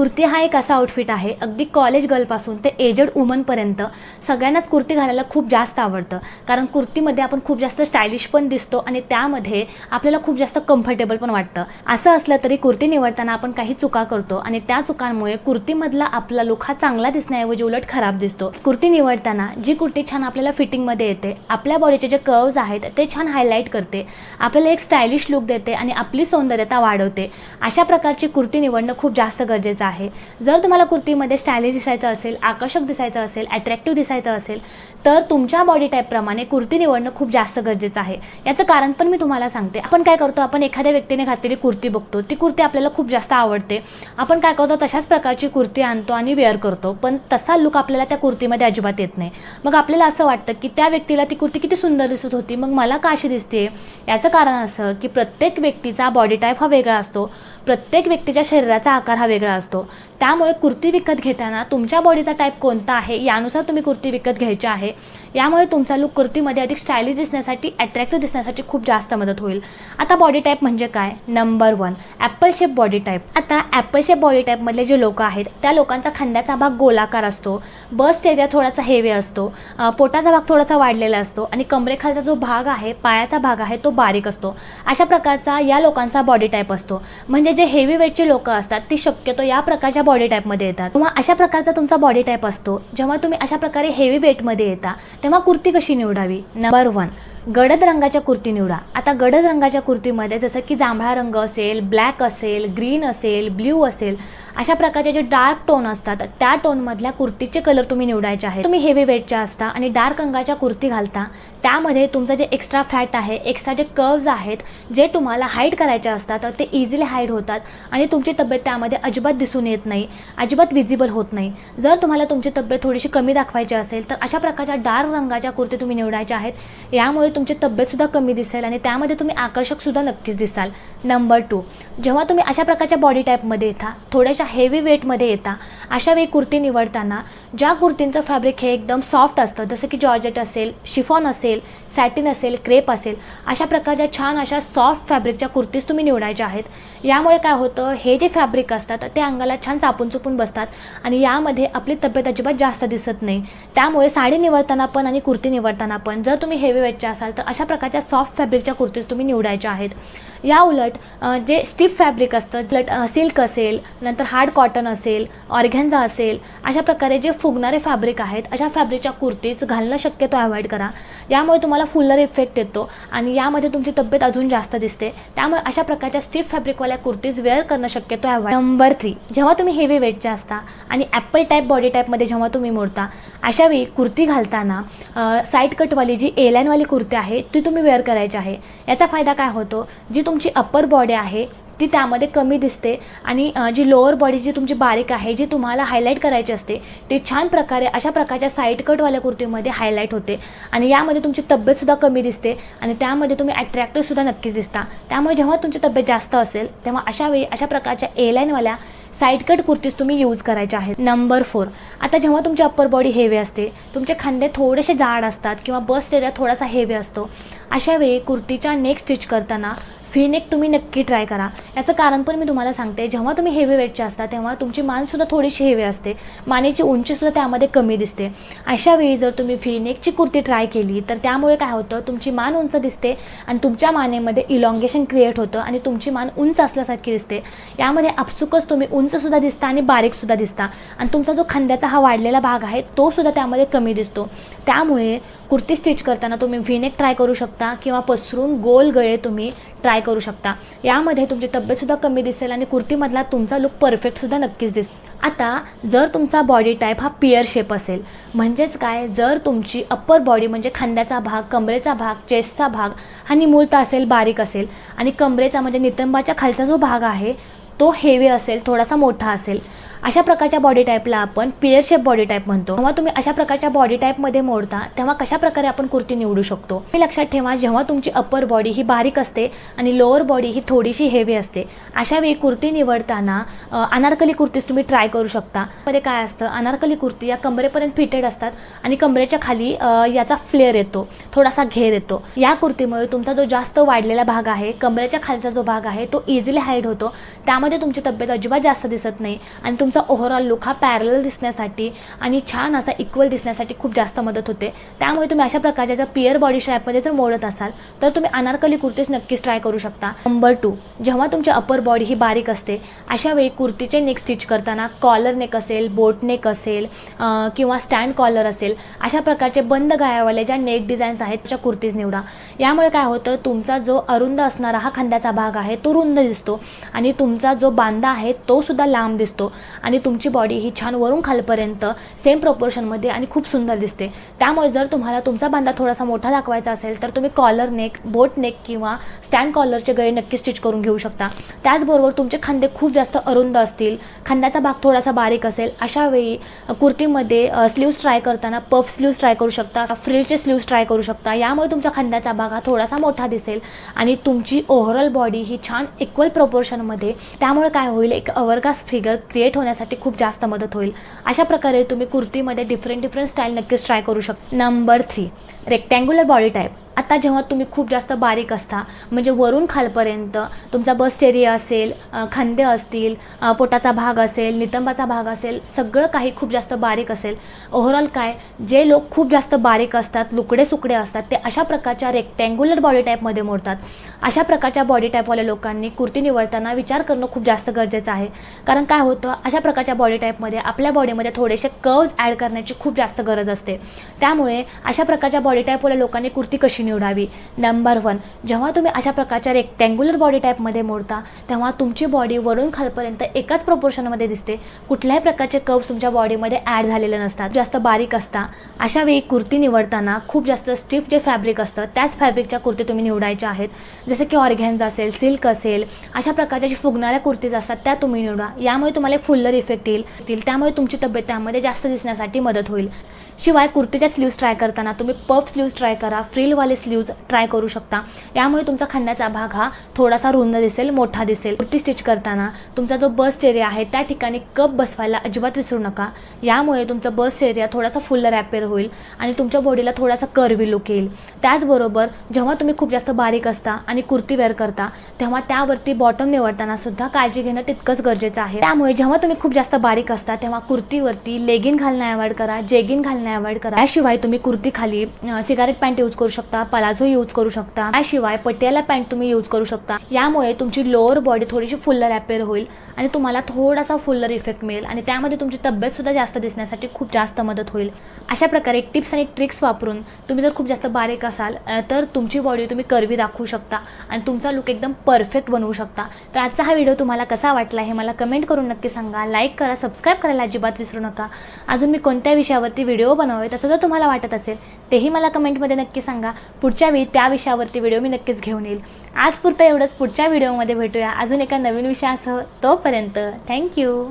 कुर्ती हा एक असा आउटफिट आहे. अगदी कॉलेज गर्लपासून ते एजड वुमनपर्यंत सगळ्यांनाच कुर्ती घालायला खूप जास्त आवडतं. कारण कुर्तीमध्ये आपण खूप जास्त स्टायलिश पण दिसतो आणि त्यामध्ये आपल्याला खूप जास्त कम्फर्टेबल पण वाटतं. असं असलं तरी कुर्ती निवडताना आपण काही चुका करतो आणि त्या चुकांमुळे कुर्तीमधला आपला लुक हा चांगला दिसण्याऐवजी उलट खराब दिसतो. कुर्ती निवडताना जी कुर्ती छान आपल्याला फिटिंगमध्ये येते आपल्या बॉडीचे जे कर्व्ज आहेत ते छान हायलाईट करते आपल्याला एक स्टायलिश लुक देते आणि आपली सौंदर्यता वाढवते. अशा प्रकारची कुर्ती निवडणं खूप जास्त गरजेचं आहे. आहे. जर तुम्हाला कुर्तीमध्ये स्टायलिश दिसायचं असेल आकर्षक दिसायचं असेल अट्रॅक्टिव्ह दिसायचं असेल तर तुमच्या बॉडी टाईपप्रमाणे कुर्ती निवडणं खूप जास्त गरजेचं आहे. याचं कारण पण मी तुम्हाला सांगते. आपण काय करतो आपण एखाद्या व्यक्तीने घातलेली कुर्ती बघतो. ती कुर्ती आपल्याला खूप जास्त आवडते. आपण काय करतो तशाच प्रकारची कुर्ती आणतो आणि वेअर करतो. पण तसा लुक आपल्याला त्या कुर्तीमध्ये अजिबात येत नाही. मग आपल्याला असं वाटतं की त्या व्यक्तीला ती कुर्ती किती सुंदर दिसत होती. मग मला का अशी दिसते याचं कारण असं की प्रत्येक व्यक्तीचा बॉडी टाईप हा वेगळा असतो. प्रत्येक व्यक्तीच्या शरीराचा आकार हा वेगळा असतो. त्यामुळे कुर्ती विकत घेताना तुमच्या बॉडीचा टाईप कोणता आहे? यानुसार तुम्ही कुर्ती विकत घ्यायची आहे. यामुळे तुमचा लुक कुर्तीमध्ये अधिक स्टायलिश दिसण्यासाठी अट्रॅक्टिव्ह दिसण्यासाठी खूप जास्त मदत होईल. आता बॉडी टाईप म्हणजे काय? Number one apple shape body type आता ॲपल शेप बॉडी टाईपमधले जे लोक आहेत त्या लोकांचा खांद्याचा भाग गोलाकार असतो. बस्ट एरिया थोडासा हेवी असतो. पोटाचा भाग थोडासा वाढलेला असतो आणि कमरेखालचा जो भाग आहे पायाचा भाग आहे तो बारीक असतो. अशा प्रकारचा या लोकांचा बॉडी टाईप असतो. म्हणजे जे हेवी वेटचे लोक असतात ती शक्यतो या प्रकारच्या बॉडी टाईपमध्ये येतात. किंवा अशा प्रकारचा तुमचा बॉडी टाईप असतो. जेव्हा तुम्ही अशा प्रकारे हेवी वेटमध्ये येता तेव्हा कुर्ती कशी निवडावी? नंबर वन गडद रंगाच्या कुर्ती निवडा. आता गडद रंगाच्या कुर्तीमध्ये जसं की जांभळा रंग असेल ब्लॅक असेल ग्रीन असेल ब्ल्यू असेल अशा प्रकारचे जे डार्क टोन असतात त्या टोनमधल्या कुर्तीचे कलर तुम्ही निवडायचे आहेत. तुम्ही हेवी वेटच्या असता आणि डार्क रंगाच्या कुर्ती घालता त्यामध्ये तुमचं जे एक्स्ट्रा फॅट आहे एक्स्ट्रा जे कर्व्ज आहेत जे तुम्हाला हाईड करायचे असतात ते इझिली हाईड होतात आणि तुमची तब्येत त्यामध्ये अजिबात दिसून येत नाही अजिबात विजिबल होत नाही. जर तुम्हाला तुमची तब्येत थोडीशी कमी दाखवायची असेल तर अशा प्रकारच्या डार्क रंगाच्या कुर्ती तुम्ही निवडायच्या आहेत. यामुळे तुमची तब्येतसुद्धा कमी दिसेल आणि त्यामध्ये तुम्ही आकर्षकसुद्धा नक्कीच दिसाल. नंबर टू जेव्हा तुम्ही अशा प्रकारच्या बॉडी टाईपमध्ये येता थोड्याशा हेवी वेटमध्ये येता अशा वेळी कुर्ती निवडताना ज्या कुर्तींचं फॅब्रिक हे एकदम सॉफ्ट असतं जसं की जॉर्जेट असेल शिफॉन असेल सॅटिन असेल क्रेप असेल अशा प्रकारच्या छान अशा सॉफ्ट फॅब्रिकच्या कुर्तीज तुम्ही निवडायच्या आहेत. यामुळे काय होतं हे जे फॅब्रिक असतात ते अंगाला छान चापून चुपून बसतात आणि यामध्ये आपली तब्येत अजिबात जास्त दिसत नाही. त्यामुळे साडी निवडताना पण आणि कुर्ती निवडताना पण जर तुम्ही हेवी वेटच्या असाल तर अशा प्रकारच्या सॉफ्ट फॅब्रिकच्या कुर्तीज तुम्ही निवडायच्या आहेत. या उलट जे स्टिफ फॅब्रिक असतं उलट सिल्क असेल नंतर हार्ड कॉटन असेल ऑर्गॅन्झा असेल अशा प्रकारे जे फुगणारे फॅब्रिक आहेत अशा फॅब्रिकच्या कुर्तीज घालणं शक्यतो अवॉइड करा. यामुळे तुम्हाला फुलर इफेक्ट येतो आणि यामध्ये तुमची तब्येत अजून जास्त दिसते. त्यामुळे अशा प्रकारच्या स्टिफ फॅब्रिकवाल्या कुर्तीज वेअर करणं शक्यतो अवॉइड नंबर थ्री जेव्हा तुम्ही हेवी वेटच्या असता आणि ॲपल टाईप बॉडी टाईपमध्ये जेव्हा तुम्ही मोडता अशा वेळी कुर्ती घालताना साईड कटवाली जी एलाईनवाली कुर्ती आहे ती तुम्ही वेअर करायची आहे. याचा फायदा काय होतो? जी तुमची अप्पर बॉडी आहे ती त्यामध्ये कमी दिसते आणि जी लोअर बॉडी जी तुमची बारीक आहे जी तुम्हाला हायलाईट करायची असते ती छान प्रकारे अशा प्रकारच्या साईड कटवाल्या कुर्तीमध्ये हायलाईट होते आणि यामध्ये तुमची तब्येतसुद्धा कमी दिसते आणि त्यामध्ये तुम्ही ॲट्रॅक्टिव्हसुद्धा नक्कीच दिसता. त्यामुळे जेव्हा तुमची तब्येत जास्त असेल तेव्हा अशा वेळी अशा प्रकारच्या एलाईनवाल्या साईड कट कुर्तीज तुम्ही यूज करायच्या आहेत. नंबर फोर आता जेव्हा तुमची अप्पर बॉडी हेवी असते तुमचे खांदे थोडेसे जाड असतात किंवा बस्ट एरिया थोडासा हेवी असतो अशा वेळी कुर्तीच्या नेक स्टिच करताना फीनेक तुम्ही नक्की ट्राय करा. याचं कारण पण मी तुम्हाला सांगते जेव्हा तुम्ही हेवी वेटचे असता तेव्हा तुमची मानसुद्धा थोडीशी हेवी असते. मानेची उंचीसुद्धा त्यामध्ये कमी दिसते. अशा वेळी जर तुम्ही फीनेकची कुर्ती ट्राय केली तर त्यामुळे काय होतं तुमची मान उंच दिसते आणि तुमच्या मानेमध्ये इलॉंगेशन क्रिएट होतं आणि तुमची मान उंच असल्यासारखी दिसते. यामध्ये आपसुकच तुम्ही उंचसुद्धा दिसता आणि बारीकसुद्धा दिसता. आणि तुमचा जो खांद्याचा हा वाढलेला भाग आहे तो सुद्धा त्यामध्ये कमी दिसतो. त्यामुळे कुर्ती स्टिच करताना तुम्ही व्हीनेक ट्राय करू शकता किंवा पसरून गोल गळे तुम्ही ट्राय करू शकता. यामध्ये तुमची तब्येतसुद्धा कमी दिसेल आणि कुर्तीमधला तुमचा लुक परफेक्टसुद्धा नक्कीच दिसेल आता जर तुमचा बॉडी टाईप हा पिअर शेप असेल म्हणजेच काय? जर तुमची अप्पर बॉडी म्हणजे खांद्याचा भाग कमरेचा भाग चेस्टचा भाग हा निमुळता असेल बारीक असेल आणि कमरेचा म्हणजे नितंबाच्या खालचा जो भाग आहे तो हेवी असेल थोडासा मोठा असेल अशा प्रकारच्या बॉडी टाईपला आपण पिअर शेप बॉडी टाईप म्हणतो. जेव्हा तुम्ही अशा प्रकारच्या बॉडी टाईपमध्ये मोडता तेव्हा कशा प्रकारे आपण कुर्ती निवडू शकतो? हे लक्षात ठेवा जेव्हा तुमची अप्पर बॉडी ही बारीक असते आणि लोअर बॉडी ही थोडीशी हेवी असते अशा वेळी कुर्ती निवडताना अनारकली कुर्तीज तुम्ही ट्राय करू शकता. मध्ये काय असतं? अनारकली कुर्ती या कमरेपर्यंत फिटेड असतात आणि कमरेच्या खाली याचा फ्लेअर येतो थोडासा घेर येतो. या कुर्तीमुळे तुमचा जो जास्त वाढलेला भाग आहे कमरेच्या खालचा जो भाग आहे तो इझिली हाईड होतो. त्यामध्ये त्यामध्ये तुमची तब्येत अजिबात जास्त दिसत नाही आणि तुमचा ओव्हरऑल लुक हा पॅरल दिसण्यासाठी आणि छान असा इक्वल दिसण्यासाठी खूप जास्त मदत होते. त्यामुळे तुम्ही अशा प्रकारच्या जर पिअर बॉडी शेपमध्ये जर मोडत असाल तर तुम्ही अनारकली कुर्तीच नक्कीच ट्राय करू शकता. नंबर टू जेव्हा तुमची अपर बॉडी ही बारीक असते अशा वेळी कुर्तीचे नेक स्टिच करताना कॉलर नेक असेल बोट नेक असेल किंवा स्टँड कॉलर असेल अशा प्रकारचे बंद गायावाले ज्या नेक डिझाईन्स आहेत त्या कुर्तीज निवडा. यामुळे काय होतं तुमचा जो अरुंद असणारा हा खांद्याचा भाग आहे तो रुंद दिसतो आणि तुमचा जो बांधा आहे तो सुद्धा लांब दिसतो. आणि तुमची बॉडी ही छान वरून खालपर्यंत सेम प्रपोर्शनमध्ये आणि खूप सुंदर दिसते. त्यामुळे जर तुम्हाला तुमचा बांधा थोडासा मोठा दाखवायचा असेल तर तुम्ही कॉलर नेक बोट नेक किंवा स्टँड कॉलरचे गळे नक्की स्टिच करून घेऊ शकता. त्याचबरोबर तुमचे खांदे खूप जास्त अरुंद असतील खांद्याचा भाग थोडासा बारीक असेल अशा वेळी कुर्तीमध्ये स्लीव्स ट्राय करताना पफ स्लीव्स ट्राय करू शकता फ्रिलचे स्लीव्स ट्राय करू शकता. यामुळे तुमच्या खांद्याचा भाग हा थोडासा मोठा दिसेल आणि तुमची ओव्हरऑल बॉडी ही छान इक्वल प्रपोर्शनमध्ये त्यामुळे काय होईल एक अवरकास फिगर क्रिएट करण्यासाठी खूप जास्त मदत होईल. अशा प्रकारे तुम्ही कुर्तीमध्ये डिफरंट डिफरंट स्टाईल नक्कीच ट्राय करू शकता number three rectangular body type आता जेव्हा तुम्ही खूप जास्त बारीक असता म्हणजे वरून खालपर्यंत तुमचा बस एरिया असेल खांदे असतील पोटाचा भाग असेल नितंबाचा भाग असेल सगळं काही खूप जास्त बारीक असेल. ओव्हरऑल काय जे लोक खूप जास्त बारीक असतात लुकडे सुकडे असतात ते अशा प्रकारच्या रेक्टँग्युलर बॉडी टाईपमध्ये मोडतात. अशा प्रकारच्या बॉडी टाईपवाल्या लोकांनी कुर्ती निवडताना विचार करणं खूप जास्त गरजेचं आहे. कारण काय होतं अशा प्रकारच्या बॉडी टाईपमध्ये आपल्या बॉडीमध्ये थोडेसे कर्व्ज ॲड करण्याची खूप जास्त गरज असते. त्यामुळे अशा प्रकारच्या बॉडी टाईपवाल्या लोकांनी कुर्ती कशी निवडावी. नंबर वन जेव्हा तुम्ही अशा प्रकारच्या रेक्टँग्युलर बॉडी टाईपमध्ये मोडता तेव्हा तुमची बॉडी वरून खालपर्यंत एकाच प्रपोर्शनमध्ये दिसते. कुठल्याही प्रकारचे कर्व्स तुमच्या बॉडीमध्ये ॲड झालेले नसतात. जास्त बारीक असता. अशा वेळी कुर्ती निवडताना खूप जास्त स्टिफ जे फॅब्रिक असतं त्याच फॅब्रिकच्या कुर्ती तुम्ही निवडायच्या आहेत. जसे की ऑर्गॅन्झ असेल सिल्क असेल अशा प्रकारच्या जी फुगणाऱ्या कुर्तीज असतात त्या तुम्ही निवडा. यामुळे तुम्हाला एक फुल्लर इफेक्ट येईल. येईल. त्यामुळे तुमची तब्येत त्यामध्ये जास्त दिसण्यासाठी मदत होईल. शिवाय कुर्तीच्या स्लीव्स ट्राय करताना तुम्ही पफ स्लीव्स ट्राय करा फ्रिलवाले स्लीव्ज ट्राय करू शकता. यामुळे तुमचा खांद्याचा भाग हा थोडासा रुंद दिसेल मोठा दिसेल. कुर्ती स्टिच करताना तुमचा जो बस्ट एरिया आहे त्या ठिकाणी कप बसवायला अजिबात विसरू नका. यामुळे तुमचा बस्ट एरिया थोडासा फुल रॅपेर होईल आणि तुमच्या बॉडीला थोडासा कर्वी लुक येईल. त्याचबरोबर जेव्हा तुम्ही खूप जास्त बारीक असता आणि कुर्ती वेअर करता तेव्हा त्यावरती बॉटम निवडताना सुद्धा काळजी घेणं तितकंच गरजेचं आहे. त्यामुळे जेव्हा तुम्ही खूप जास्त बारीक असता तेव्हा कुर्तीवरती लेगिन घालणं अवॉइड करा जेगिन घालणं अवॉइड करा. याशिवाय तुम्ही कुर्ती खाली सिगारेट पॅन्ट यूज करू शकता. पलाझो यूज करू शकता. त्याशिवाय पटियाला पॅन्ट तुम्ही यूज करू शकता. यामुळे तुमची लोअर बॉडी थोडीशी फुल्लर अपेअर होईल आणि तुम्हाला थोडासा फुल्लर इफेक्ट मिळेल आणि त्यामध्ये तुमची तब्येत सुद्धा जास्त दिसण्यासाठी खूप जास्त मदत होईल. अशा प्रकारे टिप्स आणि ट्रिक्स वापरून तुम्ही जर खूप जास्त बारीक असाल तर तुमची बॉडी तुम्ही करवी दाखवू शकता आणि तुमचा लुक एकदम परफेक्ट बनवू शकता. तर आजचा हा व्हिडिओ तुम्हाला कसा वाटला हे मला कमेंट करून नक्की सांगा. लाईक करा सबस्क्राईब करायला अजिबात विसरू नका. अजून मी कोणत्या विषयावरती व्हिडिओ बनवावे तसं जर तुम्हाला वाटत असेल तेही मला कमेंटमध्ये नक्की सांगा. पुढच्या वेळी त्या विषयावरती व्हिडिओ मी नक्कीच घेऊन येईल. आजपुरतं एवढंच. पुढच्या व्हिडिओमध्ये भेटूया. अजून एका नवीन विषयासह तोपर्यंत थँक्यू.